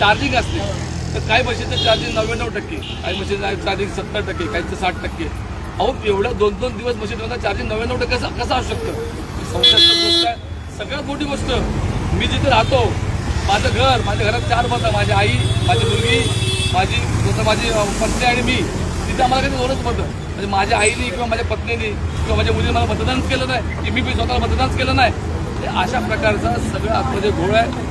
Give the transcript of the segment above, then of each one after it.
Charging असते. तर काही मशीनचं चार्जिंग नव्याण्णव टक्के काही म्हशीचं चार्जिंग सत्तर टक्के काहीचं साठ टक्के. अहो एवढ्या दोन दोन दिवस मशीन चार्जिंग नव्याण्णव टक्के कसं कसं असू शकतं? संशयास्पद गोष्ट आहे. सगळ्यात मोठी गोष्ट मी जिथे राहतो माझं घर माझ्या घरात चार मतं माझी आई माझी मुलगी माझी जसं माझी पत्नी आणि मी तिथे आम्हाला काही दोनच मतं म्हणजे माझ्या आईने किंवा माझ्या पत्नीने किंवा माझ्या मुलीने मला मतदानच केलं नाही की मी स्वतःला मतदानच केलं नाही. अशा प्रकारचा सगळं आतमध्ये घोळ आहे.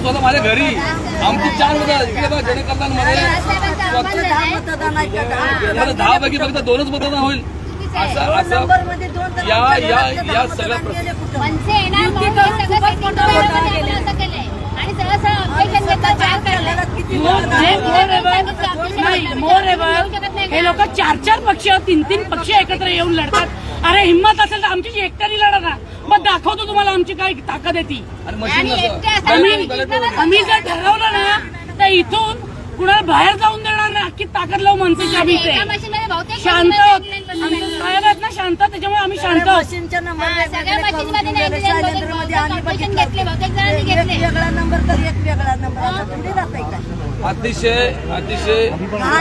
स्वतः माझ्या घरी. आमची चार मतं इकडे बघा जनकल्याणमध्ये दहा? मतदान पैकी फक्त दोनच मतदान होईल. असं असं या या या सगळ्या मतदान मतदान हे मोर हे लोक चार चार पक्ष तीन तीन पक्ष एकत्र येऊन लढतात. अरे हिंमत असेल तर आमची एकट्याने लढा ना. मग दाखवतो तुम्हाला आमची काय ताकद आहे ती. आणि मशीन आणि एकटे नसतं असताना आम्ही जर ठरवलं ना तर इथून कुणाला बाहेर जाऊन देणार नाही. अख्खी ताकद लावू आम्ही बहुतेक शांत. आहोत. 99% आमचे साहेब आहेत ना शांत. त्याच्यामुळे आम्ही शांत सगळ्या आहोत मशीनच्या नंबर हा, वेगवेगळे सगळ्या करून मशीनमध्ये ठेवलेले. 99 शैलेंद्रमध्ये आम्ही बहुतेक बघितलं. घेतले, बहुतेक जणांनी एक घेतले. वेगळा नंबर तर एक वेगळा नंबर. आता थोडी जात आहे काय? अतिशय अतिशय हा,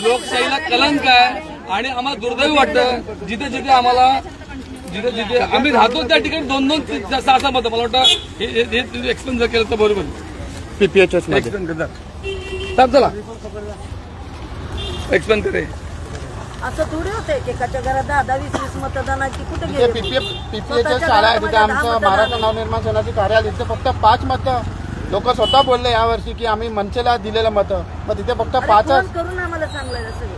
लोकशाहीला कलंक आहे आणि आम्हाला दुर्दैवी वाटतं. जिथे जिथे आम्हाला जिथे जिथे आम्ही राहतो त्या ठिकाणी दोन दोन सहा सहा मतं. मला वाटतं हे हे एक्सप्लेन जर केलं तर बरोबर पीपीएचएसमध्ये. एक्सप्लेन करतात साहेब चला. एक्सप्लेन करे. असं थोडी होतंय एकेकाच्या घरात दहा दहा वीस वीस मतदानाची कुठे तिथे गेले पीपीएफ पीपीएचएस स्वतःच्या शाळा आहे तिथे दहा आमचं मतदान महाराष्ट्र आहे. नवनिर्माण सेनाचे कार्यालय. तिथे फक्त पाच मतं. लोक स्वतः बोलले यावर्षी की आम्ही मनसेला दिलेलं मतं. मग तिथे फक्त अरे पाचच फोन करून आम्हाला सांगलं सगळं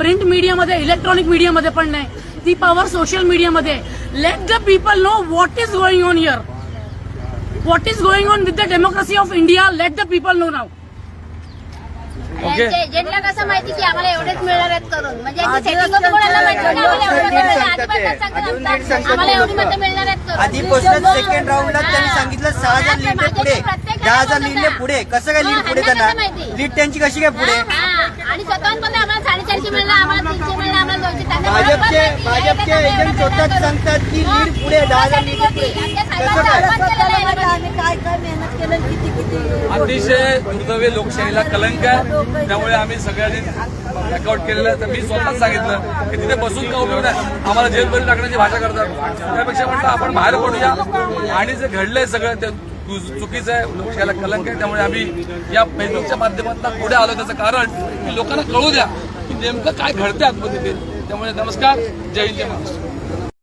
प्रिंट मीडियामध्ये इलेक्ट्रॉनिक मीडियामध्ये पण नाही. ती पॉवर सोशल मीडियामध्ये. Let the people know what is going on here what is going on with the democracy of India let the people know now एजंटला कसं माहिती की आम्हाला एवढेच मिळणार आहेत करून? म्हणजे आम्हाला एवढे मिळणार आहेत. आधी. सेकंड राऊंडला त्यांनी सांगितलं सहा हजार लीड पुढे दहा हजार लीडने. पुढे कसं काय लीड पुढे त्यांना? लीड त्यांची कशी काय पुढे. आणि स्वतःहून पण भाजपचे. भाजपचे एजंट स्वतःच सांगतात की. लीड पुढे दहा हजार अतिशय दुर्दैवी लोकशाहीला कलंक आहे. त्यामुळे आम्ही सगळ्यांनी अकाउंट केलेलं आहे. तर मी स्वतःच सांगितलं की तिथे बसून का उपयोग नाही आम्हाला जेलमध्ये टाकण्याची भाषा करतात. त्यापेक्षा म्हटलं आपण बाहेर पडूया. आणि जे घडलंय सगळं ते चु- चुकीचं आहे. लोकशाहीला कलंक आहे. त्यामुळे आम्ही या फेसबुकच्या माध्यमातून पुढे आलो. त्याचं कारण की लोकांना कळू द्या. की नेमकं काय घडतं आतमध्ये ते? त्यामुळे नमस्कार जय हिंद जय महाराष्ट्र.